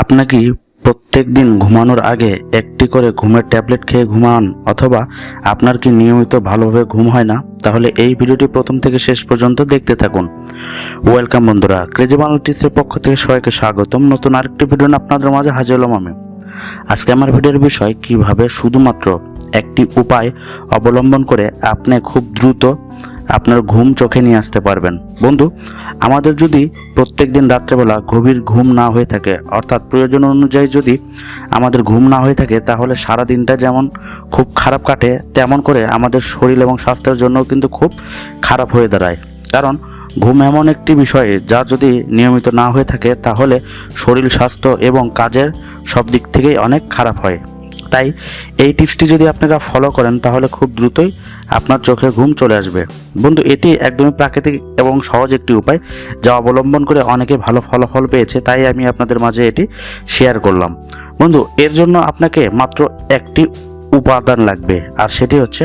আপনি কি প্রত্যেক দিন ঘুমানোর আগে একটি করে ঘুমের ট্যাবলেট খেয়ে ঘুমান, অথবা আপনার কি নিয়মিত ভালোভাবে ঘুম হয় না? তাহলে এই ভিডিওটি প্রথম থেকে শেষ পর্যন্ত দেখতে থাকুন। ওয়েলকাম বন্ধুরা, ক্রেজি বাংলাটিসের পক্ষ থেকে সবাইকে স্বাগতম। নতুন আরেকটি ভিডিও আপনাদের মাঝে হাজির হলাম আমি। আজকে আমার ভিডিওর বিষয়, কীভাবে শুধুমাত্র একটি উপায় অবলম্বন করে আপনি খুব দ্রুত আপনার ঘুম চোখে নিয়ে আসতে পারবেন। বন্ধু, আমাদের যদি প্রত্যেক দিন রাত্রেবেলা গভীর ঘুম না হয়ে থাকে, অর্থাৎ প্রয়োজন অনুযায়ী যদি আমাদের ঘুম না হয়ে থাকে, তাহলে সারা দিনটা যেমন খুব খারাপ কাটে, তেমন করে আমাদের শরীর এবং স্বাস্থ্যের জন্যও কিন্তু খুব খারাপ হয়ে দাঁড়ায়। কারণ ঘুম এমন একটি বিষয় যা যদি নিয়মিত না হয়ে থাকে, তাহলে শরীর, স্বাস্থ্য এবং কাজের সব দিক থেকেই অনেক খারাপ হয়। তাই এই টিপসটি যদি আপনারা ফলো করেন, তাহলে খুব দ্রুতই আপনার চোখে ঘুম চলে আসবে। বন্ধু, এটি একদমই প্রাকৃতিক এবং সহজ একটি উপায় যা অবলম্বন করে অনেকে ভালো ফলাফল পেয়েছে, তাই আমি আপনাদের মাঝে এটি শেয়ার করলাম। বন্ধু, এর জন্য আপনাকে মাত্র একটি উপাদান লাগবে, আর সেটি হচ্ছে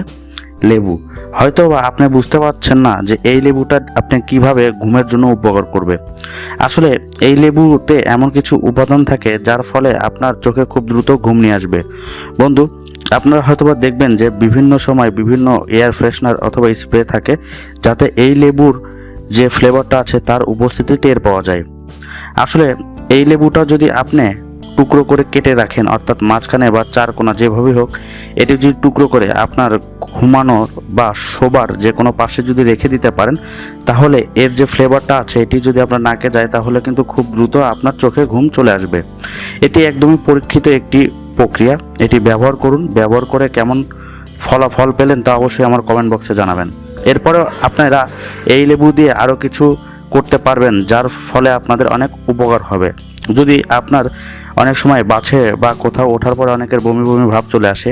লেবু। হয়তো আপনি বুঝতে পারছেন না যে এই লেবুটা আপনি কীভাবে ঘুমের জন্য উপকার করবে। আসলে এই লেবুতে এমন কিছু উপাদান থাকে যার ফলে আপনার চোখে খুব দ্রুত ঘুম নিয়ে আসবে। বন্ধু, আপনারা হয়তোবা দেখবেন যে বিভিন্ন সময় বিভিন্ন এয়ার ফ্রেশনার অথবা স্প্রে থাকে যাতে এই লেবুর যে ফ্লেভারটা আছে তার উপস্থিতি টের পাওয়া যায়। আসলে এই লেবুটা যদি আপনি টুকরো করে কেটে রাখেন, অর্থাৎ মাঝখানে বা চার কোনা যেভাবেই হোক, এটি যদি টুকরো করে আপনার ঘুমানোর বা শোবার যে কোনো পাশে যদি রেখে দিতে পারেন, তাহলে এর যে ফ্লেভারটা আছে, এটি যদি আপনার নাকে যায়, তাহলে কিন্তু খুব দ্রুত আপনার চোখে ঘুম চলে আসবে। এটি একদমই পরীক্ষিত একটি প্রক্রিয়া। এটি ব্যবহার করুন। ব্যবহার করে কেমন ফলাফল পেলেন তা অবশ্যই আমার কমেন্ট বক্সে জানাবেন। এরপরেও আপনারা এই লেবু দিয়ে আরও কিছু করতে পারবেন, যার ফলে আপনাদের অনেক উপকার হবে। যদি আপনার অনেক সময় বাছে বা কোথাও ওঠার পরে অনেকের বমি বমি ভাব চলে আসে,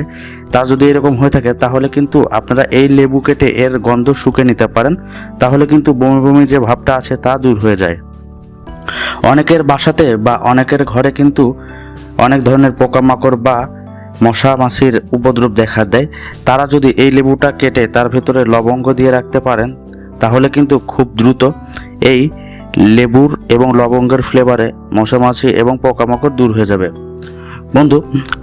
তা যদি এরকম হয়ে থাকে, তাহলে কিন্তু আপনারা এই লেবু কেটে এর গন্ধ শুকে নিতে পারেন। তাহলে কিন্তু বমি বমি যে ভাবটা আছে তা দূর হয়ে যায়। অনেকের বাসাতে বা অনেকের ঘরে কিন্তু অনেক ধরনের পোকামাকড় বা মশা মাছির উপদ্রব দেখা দেয়। তারা যদি এই লেবুটা কেটে তার ভেতরে লবঙ্গ দিয়ে রাখতে পারেন, তাহলে কিন্তু খুব দ্রুত এই লেবুর এবং লবঙ্গের ফ্লেভারে মশা মাছি এবং পোকামাকড় দূর হয়ে যাবে। বন্ধু,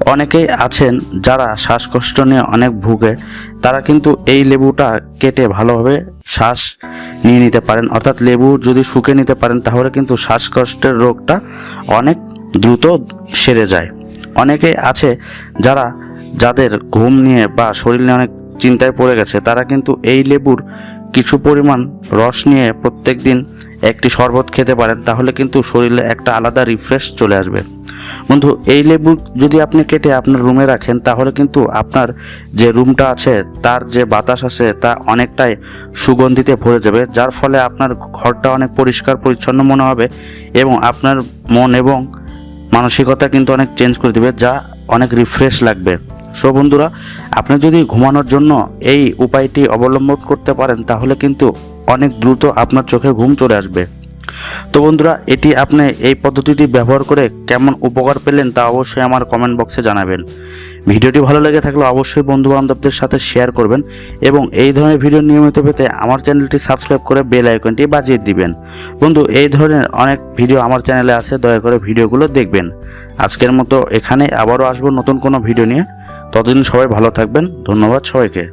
অনেকেই আছেন যারা শ্বাসকষ্ট নিয়ে অনেক ভুগে, তারা কিন্তু এই লেবুটা কেটে ভালোভাবে শ্বাস নিয়ে নিতে পারেন। অর্থাৎ লেবু যদি শুকে নিতে পারেন, তাহলে কিন্তু শ্বাসকষ্টের রোগটা অনেক দ্রুত সেরে যায়। অনেকে আছে যারা যাদের ঘুম নিয়ে বা শরীর নিয়ে অনেক চিন্তায় পড়ে গেছে, তারা কিন্তু এই লেবুর কিছু পরিমাণ রস নিয়ে প্রত্যেক দিন একটি শরবত খেতে পারেন, তাহলে কিন্তু শরীরে একটা আলাদা রিফ্রেশ চলে আসবে। বন্ধু, এই লেবু যদি আপনি কেটে আপনার রুমে রাখেন, তাহলে কিন্তু আপনার যে রুমটা আছে, তার যে বাতাস আছে, তা অনেকটাই সুগন্ধিতে ভরে যাবে, যার ফলে আপনার ঘরটা অনেক পরিষ্কার, পরিচ্ছন্ন মনে হবে এবং আপনার মন এবং মানসিকতা কিন্তু অনেক চেঞ্জ করে দেবে, যা অনেক রিফ্রেশ লাগবে। সো বন্ধুরা, আপনি যদি ঘুমানোর জন্য এই উপায়টি অবলম্বন করতে পারেন, তাহলে কিন্তু অনেক দ্রুত আপনার চোখে ঘুম চলে আসবে। তো বন্ধুরা, এটি আপনি এই পদ্ধতিটি ব্যবহার করে কেমন উপকার পেলেন তা অবশ্যই আমার কমেন্ট বক্সে জানাবেন। ভিডিওটি ভালো লেগে থাকলে অবশ্যই বন্ধু বান্ধবদের সাথে শেয়ার করবেন এবং এই ধরনের ভিডিও নিয়মিত পেতে আমার চ্যানেলটি সাবস্ক্রাইব করে বেল আইকনটি বাজিয়ে দিবেন। বন্ধু, এই ধরনের অনেক ভিডিও আমার চ্যানেলে আছে, দয়া করে ভিডিওগুলো দেখবেন। আজকের মতো এখানে আবারও আসব নতুন কোনো ভিডিও নিয়ে। ততদিন সবাই ভালো থাকবেন, ধন্যবাদ সবাইকে।